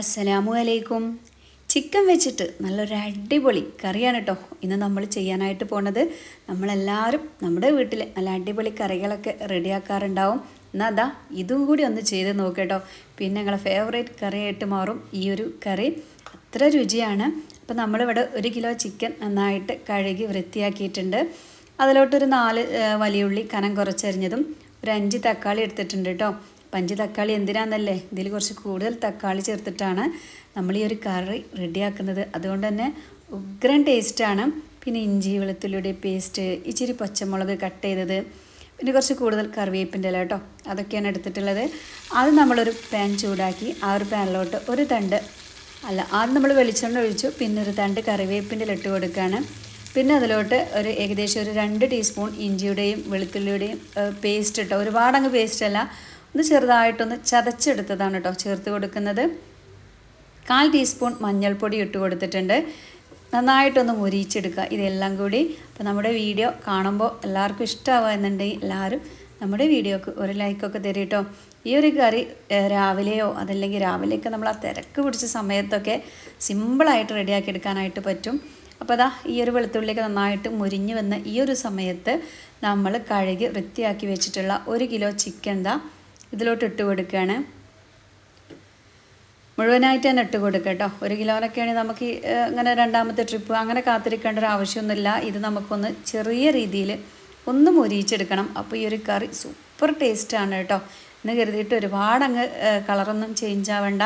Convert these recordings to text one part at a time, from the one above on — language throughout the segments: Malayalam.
അസ്സലാമു അലൈക്കും ചിക്കൻ വെച്ചിട്ട് നല്ലൊരു അടിപൊളി കറിയാണ് കേട്ടോ ഇന്ന് നമ്മൾ ചെയ്യാനായിട്ട് പോണത്. നമ്മളെല്ലാവരും നമ്മുടെ വീട്ടിൽ നല്ല അടിപൊളി കറികളൊക്കെ റെഡിയാക്കാറുണ്ടാവും. എന്നാൽ അതാ ഇതും കൂടി ഒന്ന് ചെയ്ത് നോക്കേട്ടോ പിന്നെ ഞങ്ങളെ ഫേവറേറ്റ് കറിയായിട്ട് മാറും ഈ ഒരു കറി. അത്ര രുചിയാണ്. അപ്പോൾ നമ്മളിവിടെ ഒരു കിലോ ചിക്കൻ നന്നായിട്ട് കഴുകി വൃത്തിയാക്കിയിട്ടുണ്ട്. അതിലോട്ടൊരു നാല് വലിയുള്ളി കനം കുറച്ചരിഞ്ഞതും ഒരു അഞ്ച് തക്കാളി എടുത്തിട്ടുണ്ട് കേട്ടോ അപ്പം അഞ്ച് തക്കാളി എന്തിനാന്നല്ലേ? ഇതിൽ കുറച്ച് കൂടുതൽ തക്കാളി ചേർത്തിട്ടാണ് നമ്മൾ ഈ ഒരു കറി റെഡിയാക്കുന്നത്. അതുകൊണ്ട് തന്നെ ഉഗ്രൻ ടേസ്റ്റാണ്. പിന്നെ ഇഞ്ചി വെളുത്തുള്ളിയുടെ പേസ്റ്റ് ഇച്ചിരി പച്ചമുളക് കട്ട് ചെയ്തത് പിന്നെ കുറച്ച് കൂടുതൽ കറിവേപ്പിന്റെ ഇല കേട്ടോ അതൊക്കെയാണ് എടുത്തിട്ടുള്ളത്. അത് നമ്മളൊരു പാൻ ചൂടാക്കി ആ ഒരു പാനിലോട്ട് ഒരു തണ്ട് അല്ല ആദ്യം നമ്മൾ വെളിച്ചെണ്ണ ഒഴിച്ചു പിന്നെ ഒരു തണ്ട് കറിവേപ്പിന്റെ ഇല ഇട്ട് കൊടുക്കുകയാണ്. പിന്നെ അതിലോട്ട് ഒരു ഏകദേശം ഒരു രണ്ട് ടീസ്പൂൺ ഇഞ്ചിയുടെയും വെളുത്തുള്ളിയുടെയും പേസ്റ്റ് ഇട്ടോ ഒരുപാടങ്ങ് പേസ്റ്റ് അല്ല ഒന്ന് ചെറുതായിട്ടൊന്ന് ചതച്ചെടുത്തതാണ് കേട്ടോ ചേർത്ത് കൊടുക്കുന്നത്. കാൽ ടീസ്പൂൺ മഞ്ഞൾപ്പൊടി ഇട്ട് കൊടുത്തിട്ടുണ്ട്. നന്നായിട്ടൊന്ന് മുരിച്ചെടുക്കുക ഇതെല്ലാം കൂടി. അപ്പോൾ നമ്മുടെ വീഡിയോ കാണുമ്പോൾ എല്ലാവർക്കും ഇഷ്ടമാവുക എന്നുണ്ടെങ്കിൽ എല്ലാവരും നമ്മുടെ വീഡിയോക്ക് ഒരു ലൈക്കൊക്കെ തരും കേട്ടോ. ഈ ഒരു കറി രാവിലെയോ അതല്ലെങ്കിൽ രാവിലെയൊക്കെ നമ്മൾ ആ തിരക്ക് പിടിച്ച സമയത്തൊക്കെ സിമ്പിളായിട്ട് റെഡിയാക്കി എടുക്കാനായിട്ട് പറ്റും. അപ്പോൾ അതാ ഈ ഒരു വെളുത്തുള്ളിയൊക്കെ നന്നായിട്ട് മുരിഞ്ഞു വന്ന ഈ ഒരു സമയത്ത് നമ്മൾ കഴുകി വൃത്തിയാക്കി വെച്ചിട്ടുള്ള ഒരു കിലോ ചിക്കൻ ദാ ഇതിലോട്ട് ഇട്ട് കൊടുക്കുകയാണ്. മുഴുവനായിട്ട് തന്നെ ഇട്ട് കൊടുക്കുക കേട്ടോ. ഒരു കിലോനൊക്കെയാണെങ്കിൽ നമുക്ക് ഇങ്ങനെ രണ്ടാമത്തെ ട്രിപ്പ് അങ്ങനെ കാത്തിരിക്കേണ്ട ഒരു ആവശ്യമൊന്നുമില്ല. ഇത് നമുക്കൊന്ന് ചെറിയ രീതിയിൽ ഒന്ന് മുരിയിച്ചെടുക്കണം. അപ്പോൾ ഈ ഒരു കറി സൂപ്പർ ടേസ്റ്റാണ് കേട്ടോ. എന്ന് കരുതിയിട്ട് ഒരുപാട് അങ്ങ് കളറൊന്നും ചേഞ്ച് ആവേണ്ട.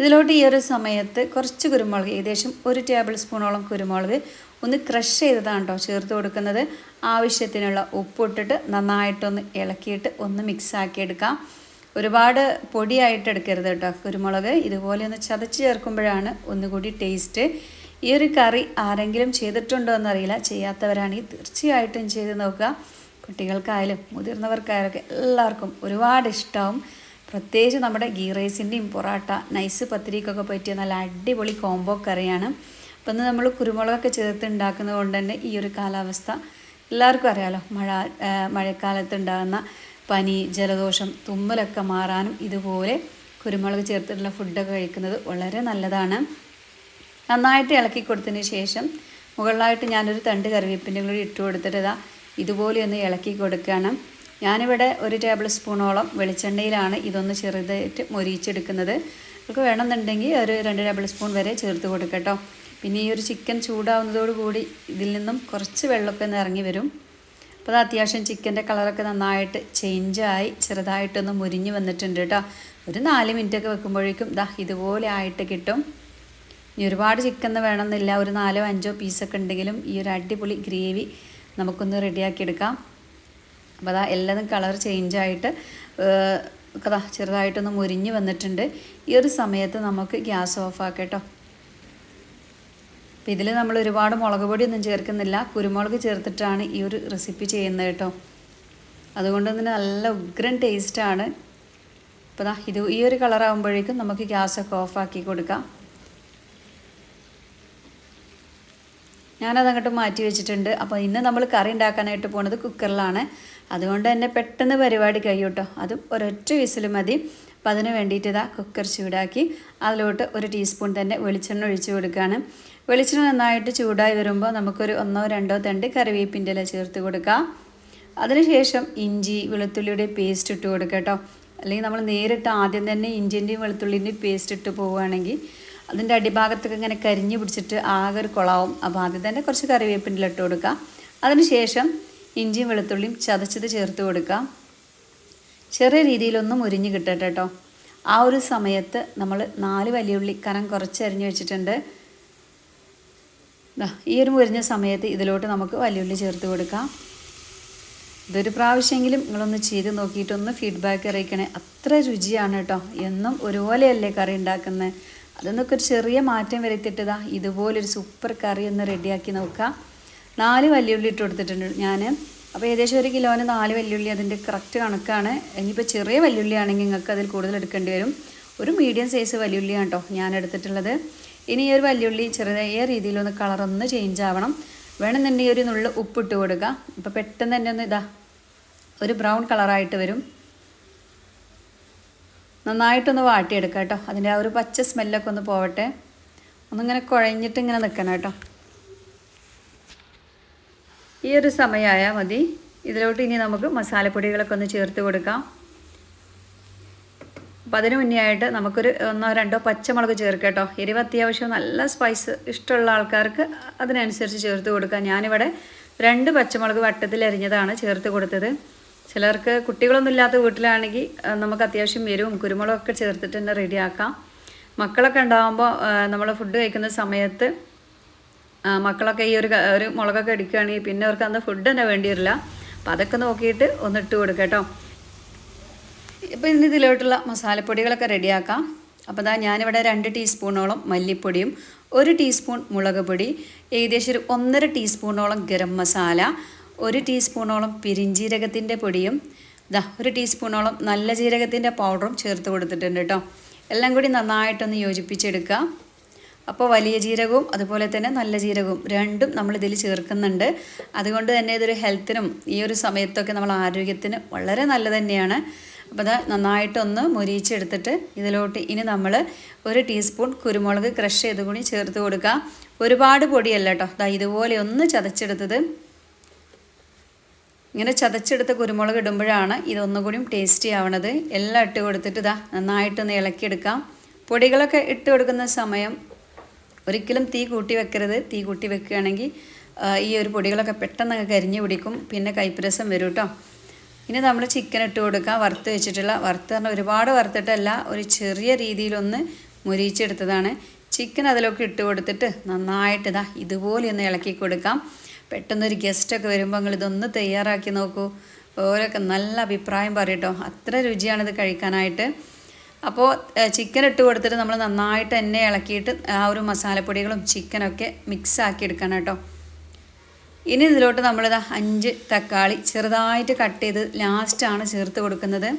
ഇതിലോട്ട് ഈ ഒരു സമയത്ത് കുറച്ച് കുരുമുളക് ഏകദേശം ഒരു ടേബിൾ സ്പൂണോളം കുരുമുളക് ഒന്ന് ക്രഷ് ചെയ്തതാണ് കേട്ടോ ചേർത്ത് കൊടുക്കുന്നത്. ആവശ്യത്തിനുള്ള ഉപ്പിട്ടിട്ട് നന്നായിട്ടൊന്ന് ഇളക്കിയിട്ട് ഒന്ന് മിക്സ് ആക്കി എടുക്കാം ഒരുപാട് പൊടിയായിട്ട് എടുക്കരുത് കേട്ടോ കുരുമുളക്. ഇതുപോലെ ഒന്ന് ചതച്ച് ചേർക്കുമ്പോഴാണ് ഒന്നുകൂടി ടേസ്റ്റ്. ഈ ഒരു കറി ആരെങ്കിലും ചെയ്തിട്ടുണ്ടോ എന്നറിയില്ല. ചെയ്യാത്തവരാണെങ്കിൽ തീർച്ചയായിട്ടും ചെയ്ത് നോക്കുക. കുട്ടികൾക്കായാലും മുതിർന്നവർക്കായാലൊക്കെ എല്ലാവർക്കും ഒരുപാട് ഇഷ്ടമാവും പ്രത്യേകിച്ച് നമ്മുടെ ഗീ റൈസിന്റെയും പൊറാട്ട നൈസ് പത്തിരിക്കൊക്കെ പറ്റിയ നല്ല അടിപൊളി കോംബോ കറിയാണ്. അപ്പം നമ്മൾ കുരുമുളകൊക്കെ ചേർത്ത് ഉണ്ടാക്കുന്നത് കൊണ്ട് തന്നെ ഈ ഒരു കാലാവസ്ഥ എല്ലാവർക്കും അറിയാലോ മഴ മഴക്കാലത്തുണ്ടാകുന്ന പനി ജലദോഷം തുമ്മലൊക്കെ മാറാനും ഇതുപോലെ കുരുമുളക് ചേർത്തിട്ടുള്ള ഫുഡൊക്കെ കഴിക്കുന്നത് വളരെ നല്ലതാണ്. നന്നായിട്ട് ഇളക്കി കൊടുത്തതിന് ശേഷം മുകളിലായിട്ട് ഞാനൊരു തണ്ട് കറിവേപ്പിന്റെ കൂടി ഇട്ട് കൊടുത്തിട്ട് ഇതാ ഇതുപോലെ ഒന്ന് ഇളക്കി കൊടുക്കുകയാണ്. ഞാനിവിടെ ഒരു ടേബിൾ സ്പൂണോളം വെളിച്ചെണ്ണയിലാണ് ഇതൊന്ന് ചെറുതായിട്ട് മൊരിയിച്ചെടുക്കുന്നത്. നമുക്ക് വേണമെന്നുണ്ടെങ്കിൽ ഒരു രണ്ട് ടേബിൾ സ്പൂൺ വരെ ചേർത്ത് കൊടുക്കട്ടോ. പിന്നെ ഈ ഒരു ചിക്കൻ ചൂടാവുന്നതോടുകൂടി ഇതിൽ നിന്നും കുറച്ച് വെള്ളമൊക്കെ ഒന്ന് ഇറങ്ങി വരും. അപ്പോൾ അത് അത്യാവശ്യം ചിക്കന്റെ കളറൊക്കെ നന്നായിട്ട് ചേഞ്ചായി ചെറുതായിട്ടൊന്ന് മുരിഞ്ഞ് വന്നിട്ടുണ്ട് കേട്ടോ. ഒരു നാല് മിനിറ്റൊക്കെ വെക്കുമ്പോഴേക്കും ദാ ഇതുപോലെ ആയിട്ട് കിട്ടും. ഇനി ഒരുപാട് ചിക്കൻ വേണമെന്നില്ല. ഒരു നാലോ അഞ്ചോ പീസൊക്കെ ഉണ്ടെങ്കിലും ഈ ഒരു അടിപൊളി ഗ്രേവി നമുക്കൊന്ന് റെഡിയാക്കി എടുക്കാം. അപ്പോൾ അതാ എല്ലാതും കളർ ചേഞ്ചായിട്ട് ദാ ചെറുതായിട്ടൊന്ന് മുരിഞ്ഞ് വന്നിട്ടുണ്ട്. ഈ ഒരു സമയത്ത് നമുക്ക് ഗ്യാസ് ഓഫ് ആക്കാം കേട്ടോ. അപ്പോൾ ഇതിൽ നമ്മൾ ഒരുപാട് മുളക് പൊടിയൊന്നും ചേർക്കുന്നില്ല. കുരുമുളക് ചേർത്തിട്ടാണ് ഈ ഒരു റെസിപ്പി ചെയ്യുന്നത് കേട്ടോ. അതുകൊണ്ട് തന്നെ നല്ല ഉഗ്രൻ ടേസ്റ്റാണ് അപ്പോൾ ദാ ഇത് ഈ ഒരു കളറാകുമ്പോഴേക്കും നമുക്ക് ഗ്യാസൊക്കെ ഓഫാക്കി കൊടുക്കാം. ഞാനത് അങ്ങോട്ട് മാറ്റി വെച്ചിട്ടുണ്ട്. അപ്പോൾ ഇന്ന് നമ്മൾ കറി ഉണ്ടാക്കാനായിട്ട് പോണത് കുക്കറിലാണ്. അതുകൊണ്ട് തന്നെ പെട്ടെന്ന് പരിപാടി കഴിയൂട്ടോ അതും ഒരൊറ്റ വിസിൽ മതി. അപ്പോൾ അതിന് വേണ്ടിയിട്ട് ഇതാ കുക്കർ ചൂടാക്കി അതിലോട്ട് ഒരു ടീസ്പൂൺ തന്നെ വെളിച്ചെണ്ണ ഒഴിച്ച് കൊടുക്കുകയാണ് വെളിച്ചെണ്ണ നന്നായിട്ട് ചൂടായി വരുമ്പോൾ നമുക്കൊരു ഒന്നോ രണ്ടോ തണ്ട് കറിവേപ്പിന്റെ ഇല ചേർത്ത് കൊടുക്കാം അതിനുശേഷം ഇഞ്ചി വെളുത്തുള്ളിയുടെ പേസ്റ്റ് ഇട്ട് കൊടുക്കുക കേട്ടോ. അല്ലെങ്കിൽ നമ്മൾ നേരിട്ട് ആദ്യം തന്നെ ഇഞ്ചിന്റെയും വെളുത്തുള്ളിന്റെയും പേസ്റ്റ് ഇട്ട് പോവുകയാണെങ്കിൽ അതിന്റെ അടിഭാഗത്തൊക്കെ ഇങ്ങനെ കരിഞ്ഞ് പിടിച്ചിട്ട് ആകെ ഒരു കുളാവും. അപ്പോൾ ആദ്യം തന്നെ കുറച്ച് കറിവേപ്പിന്റെ ഇട്ട് കൊടുക്കുക. അതിനുശേഷം ഇഞ്ചിയും വെളുത്തുള്ളിയും ചതച്ചത് ചേർത്ത് കൊടുക്കാം ചെറിയ രീതിയിലൊന്ന് മുരിഞ്ഞ് കിട്ടട്ടെ കേട്ടോ. ആ ഒരു സമയത്ത് നമ്മൾ നാല് വലിയുള്ളി കനം കുറച്ച് അരിഞ്ഞ് വെച്ചിട്ടുണ്ട്. ഈ ഒരു മുരിഞ്ഞ സമയത്ത് ഇതിലോട്ട് നമുക്ക് വലിയുള്ളി ചേർത്ത് കൊടുക്കാം. ഇതൊരു പ്രാവശ്യമെങ്കിലും നിങ്ങളൊന്ന് ചെയ്ത് നോക്കിയിട്ടൊന്ന് ഫീഡ്ബാക്ക് അറിയിക്കണേ. അത്ര രുചിയാണ് കേട്ടോ. എന്നും ഒരുപോലെയല്ലേ കറി ഉണ്ടാക്കുന്നത്. അതൊന്നൊക്കെ ഒരു ചെറിയ മാറ്റം വരുത്തിയിട്ടതാ ഇതുപോലൊരു സൂപ്പർ കറി ഒന്ന് റെഡിയാക്കി നോക്കാം. നാല് വലിയുള്ളി ഇട്ട് കൊടുത്തിട്ടുണ്ട് ഞാൻ അപ്പോൾ ഏകദേശം ഒരു കിലോന് നാല് വലിയുള്ളി അതിന്റെ കറക്റ്റ് കണക്കാണ്. ഇനിയിപ്പോൾ ചെറിയ വലിയുള്ളി ആണെങ്കിൽ നിങ്ങൾക്ക് അതിൽ കൂടുതൽ എടുക്കേണ്ടി വരും. ഒരു മീഡിയം സൈസ് വല്യുള്ളിയാണ് കേട്ടോ ഞാൻ എടുത്തിട്ടുള്ളത്. ഇനി ഈ ഒരു വല്യുള്ളി ചെറിയ രീതിയിലൊന്ന് കളറൊന്ന് ചേഞ്ച് ആവണം. വേണമെന്നുണ്ടെങ്കിൽ ഒരു നുള്ളു ഉപ്പിട്ട് കൊടുക്കുക അപ്പോൾ പെട്ടെന്ന് തന്നെ ഒന്ന് ഇതാ ഒരു ബ്രൗൺ കളറായിട്ട് വരും. നന്നായിട്ടൊന്ന് വാട്ടിയെടുക്കുക കേട്ടോ. അതിന്റെ ആ ഒരു പച്ച സ്മെല്ലൊക്കെ ഒന്ന് പോവട്ടെ. ഒന്നിങ്ങനെ കുഴഞ്ഞിട്ട് ഇങ്ങനെ നിൽക്കണം കേട്ടോ. ഈ ഒരു സമയമായാൽ മതി. ഇതിലോട്ട് ഇനി നമുക്ക് മസാലപ്പൊടികളൊക്കെ ഒന്ന് ചേർത്ത് കൊടുക്കാം. അപ്പോൾ അതിന് മുന്നേ ആയിട്ട് നമുക്കൊരു ഒന്നോ രണ്ടോ പച്ചമുളക് ചേർക്കാം കേട്ടോ. എരിവ് അത്യാവശ്യം നല്ല സ്പൈസ് ഇഷ്ടമുള്ള ആൾക്കാർക്ക് അതിനനുസരിച്ച് ചേർത്ത് കൊടുക്കാം. ഞാനിവിടെ രണ്ട് പച്ചമുളക് വട്ടത്തിൽ അരിഞ്ഞതാണ് ചേർത്ത് കൊടുത്തത്. ചിലർക്ക് കുട്ടികളൊന്നും ഇല്ലാത്ത വീട്ടിലാണെങ്കിൽ നമുക്ക് അത്യാവശ്യം എരിവും കുരുമുളകൊക്കെ ചേർത്തിട്ട് തന്നെ റെഡിയാക്കാം മക്കളൊക്കെ ഉണ്ടാകുമ്പോൾ നമ്മൾ ഫുഡ് കഴിക്കുന്ന സമയത്ത് മക്കളൊക്കെ ഈ ഒരു ഒരു മുളകൊക്കെ എടുക്കുകയാണെങ്കിൽ പിന്നെ അവർക്ക് അന്ന് ഫുഡ് തന്നെ വേണ്ടി വരില്ല അപ്പോൾ അതൊക്കെ നോക്കിയിട്ട് ഒന്നിട്ട് കൊടുക്കാം കേട്ടോ. ഇപ്പോൾ ഇന്ന് ഇതിലോട്ടുള്ള മസാലപ്പൊടികളൊക്കെ റെഡിയാക്കാം. അപ്പോൾ അതാ ഞാനിവിടെ രണ്ട് ടീസ്പൂണോളം മല്ലിപ്പൊടിയും ഒരു ടീസ്പൂൺ മുളക് പൊടി ഏകദേശം ഒരു ഒന്നര ടീസ്പൂണോളം ഗരം മസാല ഒരു ടീസ്പൂണോളം പിരിഞ്ചീരകത്തിന്റെ പൊടിയും ഇതാ ഒരു ടീസ്പൂണോളം നല്ല ജീരകത്തിന്റെ പൗഡറും ചേർത്ത് കൊടുത്തിട്ടുണ്ട് കേട്ടോ എല്ലാം കൂടി നന്നായിട്ടൊന്ന് യോജിപ്പിച്ചെടുക്കുക അപ്പോൾ വലിയ ജീരകവും അതുപോലെ തന്നെ നല്ല ജീരകവും രണ്ടും നമ്മൾ ഇതിൽ ചേർക്കുന്നുണ്ട്. അതുകൊണ്ട് തന്നെ ഇതൊരു ഹെൽത്തിനും ഈ ഒരു സമയത്തൊക്കെ നമ്മൾ ആരോഗ്യത്തിന് വളരെ നല്ലത് തന്നെയാണ്. അപ്പോൾ അത് നന്നായിട്ടൊന്ന് മുരിയിച്ചെടുത്തിട്ട് ഇതിലോട്ട് ഇനി നമ്മൾ ഒരു ടീസ്പൂൺ കുരുമുളക് ക്രഷ് ചെയ്ത് കൂടി ചേർത്ത് കൊടുക്കുക. ഒരുപാട് പൊടിയല്ല കേട്ടോ. അതാ ഇതുപോലെ ഒന്ന് ചതച്ചെടുത്തത്. ഇങ്ങനെ ചതച്ചെടുത്ത കുരുമുളക് ഇടുമ്പോഴാണ് ഇതൊന്നുകൂടിയും ടേസ്റ്റി ആവണത്. എല്ലാം ഇട്ട് കൊടുത്തിട്ട് ഇതാ നന്നായിട്ടൊന്ന് ഇളക്കിയെടുക്കാം. പൊടികളൊക്കെ ഇട്ട് കൊടുക്കുന്ന സമയം ഒരിക്കലും തീ കൂട്ടി വെക്കരുത്. തീ കൂട്ടി വെക്കുകയാണെങ്കിൽ ഈ ഒരു പൊടികളൊക്കെ പെട്ടെന്ന് കരിഞ്ഞു പിടിക്കും. പിന്നെ കൈപ്രസം വരും കേട്ടോ. ഇനി നമ്മൾ ചിക്കൻ ഇട്ട് കൊടുക്കുക വറുത്ത് വെച്ചിട്ടുള്ള വറുത്ത് പറഞ്ഞാൽ ഒരുപാട് വറുത്തിട്ടല്ല ഒരു ചെറിയ രീതിയിലൊന്ന് മുരിച്ചെടുത്തതാണ് ചിക്കൻ അതിലൊക്കെ ഇട്ട് കൊടുത്തിട്ട് നന്നായിട്ട് ഇതാ ഇതുപോലെ ഒന്ന് ഇളക്കി കൊടുക്കാം. പെട്ടെന്നൊരു ഗസ്റ്റൊക്കെ വരുമ്പോൾ നിങ്ങൾ ഇതൊന്ന് തയ്യാറാക്കി നോക്കൂ. ഓരോക്കെ നല്ല അഭിപ്രായം പറയട്ടോ. അത്ര രുചിയാണിത് കഴിക്കാനായിട്ട്. അപ്പോൾ ചിക്കൻ ഇട്ട് കൊടുത്തിട്ട് നമ്മൾ നന്നായിട്ട് തന്നെ ഇളക്കിയിട്ട് ആ ഒരു മസാലപ്പൊടികളും ചിക്കനൊക്കെ മിക്സ് ആക്കി എടുക്കണം കേട്ടോ. ഇനി ഇതിലോട്ട് നമ്മളിതാ അഞ്ച് തക്കാളി ചെറുതായിട്ട് കട്ട് ചെയ്ത് ലാസ്റ്റാണ് ചേർത്ത് കൊടുക്കുന്നത്.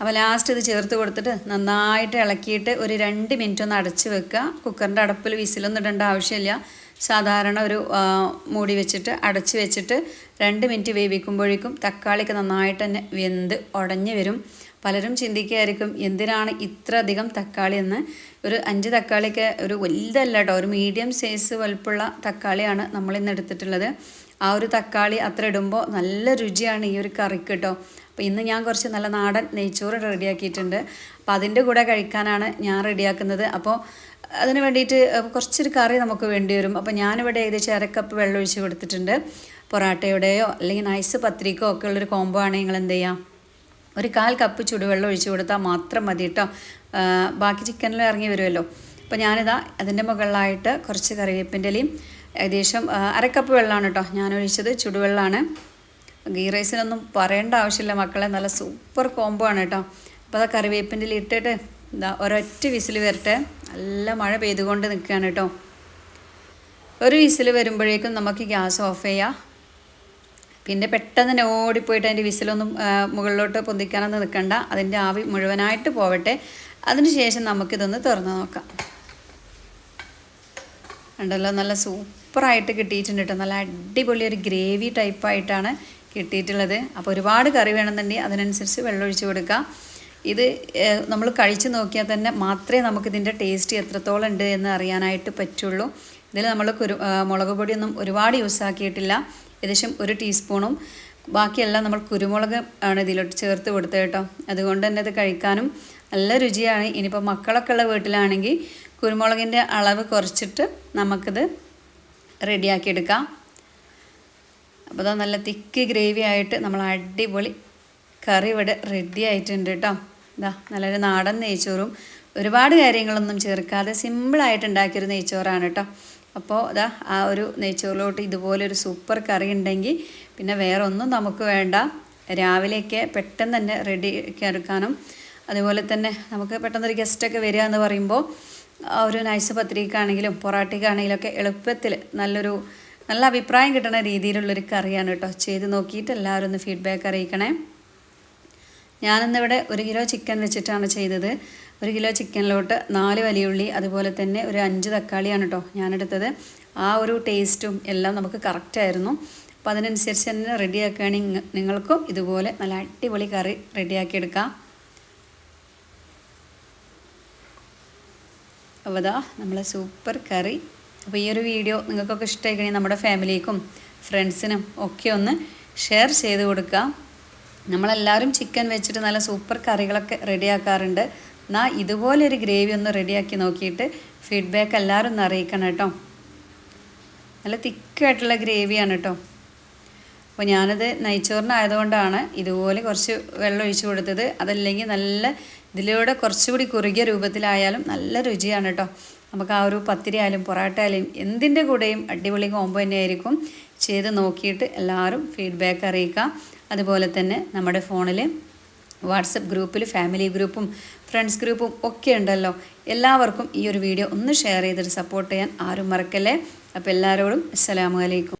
അപ്പോൾ ലാസ്റ്റ് ഇത് ചേർത്ത് കൊടുത്തിട്ട് നന്നായിട്ട് ഇളക്കിയിട്ട് ഒരു രണ്ട് മിനിറ്റ് ഒന്ന് അടച്ച് വെക്കുക. കുക്കറിന്റെ അടപ്പിൽ വിസിലൊന്നും ഇടേണ്ട ആവശ്യമില്ല. സാധാരണ ഒരു മൂടി വെച്ചിട്ട് അടച്ച് വെച്ചിട്ട് രണ്ട് മിനിറ്റ് വേവിക്കുമ്പോഴേക്കും തക്കാളിക്ക് നന്നായിട്ട് തന്നെ വെന്ത് ഉടഞ്ഞ് വരും. പലരും ചിന്തിക്കുകയായിരിക്കും എന്തിനാണ് ഇത്ര അധികം തക്കാളി എന്ന്? ഒരു അഞ്ച് തക്കാളിക്ക് ഒരു വലുതല്ല കേട്ടോ ഒരു മീഡിയം സൈസ് വലുപ്പുള്ള തക്കാളിയാണ് നമ്മളിന്ന് എടുത്തിട്ടുള്ളത്. ആ ഒരു തക്കാളി അത്ര ഇടുമ്പോൾ നല്ല രുചിയാണ് ഈ ഒരു കറിക്ക് കേട്ടോ. അപ്പോൾ ഇന്ന് ഞാൻ കുറച്ച് നല്ല നാടൻ നെയ്ച്ചോറ് റെഡിയാക്കിയിട്ടുണ്ട്. അപ്പോൾ അതിന്റെ കൂടെ കഴിക്കാനാണ് ഞാൻ റെഡിയാക്കുന്നത്. അപ്പോൾ അതിന് വേണ്ടിയിട്ട് കുറച്ചൊരു കറി നമുക്ക് വേണ്ടി വരും. അപ്പോൾ ഞാനിവിടെ ഏകദേശം അരക്കപ്പ് വെള്ളം ഒഴിച്ച് കൊടുത്തിട്ടുണ്ട്. പൊറാട്ടയുടെയോ അല്ലെങ്കിൽ നൈസ് പത്രിക്കോ ഒക്കെ ഉള്ളൊരു കോംബോ ആണ് നിങ്ങൾ എന്ത് ചെയ്യാം? ഒരു കാൽ കപ്പ് ചുടുവെള്ളം ഒഴിച്ച് കൊടുത്താൽ മാത്രം മതി കേട്ടോ ബാക്കി ചിക്കനിൽ ഇറങ്ങി വരുമല്ലോ അപ്പോൾ ഞാനിതാ അതിന്റെ മുകളിലായിട്ട് കുറച്ച് കറിവേപ്പിന്റെ ഇലയും ഏകദേശം അരക്കപ്പ് വെള്ളമാണ് കേട്ടോ ഞാൻ ഒഴിച്ചത്. ചുടുവെള്ളമാണ് ഗീ റൈസിനൊന്നും പറയേണ്ട ആവശ്യമില്ല മക്കളെ. നല്ല സൂപ്പർ കോംബോ ആണ് കേട്ടോ അപ്പോൾ അതാ കറിവേപ്പിന്റെ ഇല ഇട്ടിട്ട് ഇതാ ഒരൊറ്റ വിസിൽ വരട്ടെ. നല്ല മഴ പെയ്തുകൊണ്ട് നിൽക്കുകയാണ് കേട്ടോ. ഒരു വിസിൽ വരുമ്പോഴേക്കും നമുക്ക് ഗ്യാസ് ഓഫ് ചെയ്യാം. പിന്നെ പെട്ടെന്ന് തന്നെ ഓടിപ്പോയിട്ട് അതിന്റെ വിസിലൊന്നും മുകളിലോട്ട് പൊന്തിക്കാനൊന്നും നിൽക്കണ്ട. അതിന്റെ ആവി മുഴുവനായിട്ട് പോവട്ടെ. അതിനുശേഷം നമുക്കിതൊന്ന് തുറന്ന് നോക്കാം. ഉണ്ടല്ലോ നല്ല സൂപ്പറായിട്ട് കിട്ടിയിട്ടുണ്ട് കേട്ടോ. നല്ല അടിപൊളി ഒരു ഗ്രേവി ടൈപ്പായിട്ടാണ് കിട്ടിയിട്ടുള്ളത്. അപ്പോൾ ഒരുപാട് കറി വേണമെന്നുണ്ടെങ്കിൽ അതിനനുസരിച്ച് വെള്ളമൊഴിച്ച് കൊടുക്കാം. ഇത് നമ്മൾ കഴിച്ച് നോക്കിയാൽ തന്നെ മാത്രമേ നമുക്കിതിന്റെ ടേസ്റ്റ് എത്രത്തോളം ഉണ്ട് എന്ന് അറിയാനായിട്ട് പറ്റുള്ളൂ. ഇതിൽ നമ്മൾ കുരു മുളക് പൊടിയൊന്നും ഒരുപാട് യൂസ് ആക്കിയിട്ടില്ല. ഏകദേശം ഒരു ടീസ്പൂണും. ബാക്കിയെല്ലാം നമ്മൾ കുരുമുളക് ആണ് ഇതിലോട്ട് ചേർത്ത് കൊടുത്തത് കേട്ടോ. അതുകൊണ്ട് തന്നെ ഇത് കഴിക്കാനും നല്ല രുചിയാണ്. ഇനിയിപ്പോൾ മക്കളൊക്കെ ഉള്ള വീട്ടിലാണെങ്കിൽ കുരുമുളകിന്റെ അളവ് കുറച്ചിട്ട് നമുക്കിത് റെഡിയാക്കിയെടുക്കാം അപ്പോൾ അത് നല്ല തിക്ക് ഗ്രേവി ആയിട്ട് നമ്മൾ അടിപൊളി കറി ഇവിടെ റെഡി ആയിട്ടുണ്ട് കേട്ടോ. ഇതാ നല്ലൊരു നാടൻ നെയ്ച്ചോറും ഒരുപാട് കാര്യങ്ങളൊന്നും ചേർക്കാതെ സിമ്പിളായിട്ട് ഉണ്ടാക്കിയൊരു നെയ്ച്ചോറാണ് കേട്ടോ. അപ്പോൾ ഇതാ ആ ഒരു നെയ്ച്ചോറിലോട്ട് ഇതുപോലെ ഒരു സൂപ്പർ കറി ഉണ്ടെങ്കിൽ പിന്നെ വേറെ ഒന്നും നമുക്ക് വേണ്ട. രാവിലെയൊക്കെ പെട്ടെന്ന് തന്നെ റെഡി എടുക്കാനും അതുപോലെ തന്നെ നമുക്ക് പെട്ടെന്നൊരു ഗസ്റ്റൊക്കെ വരിക എന്ന് പറയുമ്പോൾ ഒരു നൈസ് പത്രികക്കാണെങ്കിലും പൊറാട്ടയ്ക്കാണെങ്കിലും ഒക്കെ എളുപ്പത്തിൽ നല്ലൊരു നല്ല അഭിപ്രായം കിട്ടുന്ന രീതിയിലുള്ളൊരു കറിയാണ് കേട്ടോ. ചെയ്ത് നോക്കിയിട്ട് എല്ലാവരും ഒന്ന് ഫീഡ്ബാക്ക് അറിയിക്കണേ. ഞാനിന്നിവിടെ ഒരു കിലോ ചിക്കൻ വെച്ചിട്ടാണ് ചെയ്തത്. ഒരു കിലോ ചിക്കനിലോട്ട് നാല് വലിയുള്ളി അതുപോലെ തന്നെ ഒരു അഞ്ച് തക്കാളിയാണ് കേട്ടോ ഞാനെടുത്തത്. ആ ഒരു ടേസ്റ്റും എല്ലാം നമുക്ക് കറക്റ്റായിരുന്നു അപ്പോൾ അതിനനുസരിച്ച് തന്നെ റെഡിയാക്കുകയാണെങ്കിൽ നിങ്ങൾക്കും ഇതുപോലെ നല്ല അടിപൊളി കറി റെഡിയാക്കിയെടുക്കാം. അവതാ അതാ നമ്മളെ സൂപ്പർ കറി. അപ്പോൾ ഈ ഒരു വീഡിയോ നിങ്ങൾക്കൊക്കെ ഇഷ്ടമായി കഴിഞ്ഞാൽ നമ്മുടെ ഫാമിലിക്കും ഫ്രണ്ട്സിനും ഒക്കെ ഒന്ന് ഷെയർ ചെയ്ത് കൊടുക്കാം. നമ്മളെല്ലാവരും ചിക്കൻ വെച്ചിട്ട് നല്ല സൂപ്പർ കറികളൊക്കെ റെഡിയാക്കാറുണ്ട് എന്നാൽ ഇതുപോലൊരു ഗ്രേവി ഒന്ന് റെഡിയാക്കി നോക്കിയിട്ട് ഫീഡ്ബാക്ക് എല്ലാവരും ഒന്ന് അറിയിക്കണം കേട്ടോ. നല്ല തിക്കായിട്ടുള്ള ഗ്രേവിയാണ് കേട്ടോ. അപ്പോൾ ഞാനത് നെയ്ച്ചോറിനായതുകൊണ്ടാണ് ഇതുപോലെ കുറച്ച് വെള്ളം ഒഴിച്ചു കൊടുത്തത്. അതല്ലെങ്കിൽ നല്ല ഇതിലൂടെ കുറച്ചുകൂടി കുറുകിയ രൂപത്തിലായാലും നല്ല രുചിയാണ് കേട്ടോ. നമുക്ക് ആ ഒരു പത്തിരി ആയാലും പൊറാട്ട ആയാലും എന്തിന്റെ കൂടെയും അടിപൊളി കോമ്പോ തന്നെയായിരിക്കും. ചെയ്ത് നോക്കിയിട്ട് എല്ലാവരും ഫീഡ്ബാക്ക് അറിയിക്കാം. അതുപോലെ തന്നെ നമ്മുടെ ഫോണിൽ വാട്സപ്പ് ഗ്രൂപ്പിൽ ഫാമിലി ഗ്രൂപ്പും ഫ്രണ്ട്സ് ഗ്രൂപ്പും ഒക്കെ ഉണ്ടല്ലോ. എല്ലാവർക്കും ഈ ഒരു വീഡിയോ ഒന്ന് ഷെയർ ചെയ്തിട്ട് സപ്പോർട്ട് ചെയ്യാൻ ആരും മറക്കല്ലേ? അപ്പോൾ എല്ലാവരോടും അസ്സലാമു അലൈക്കും.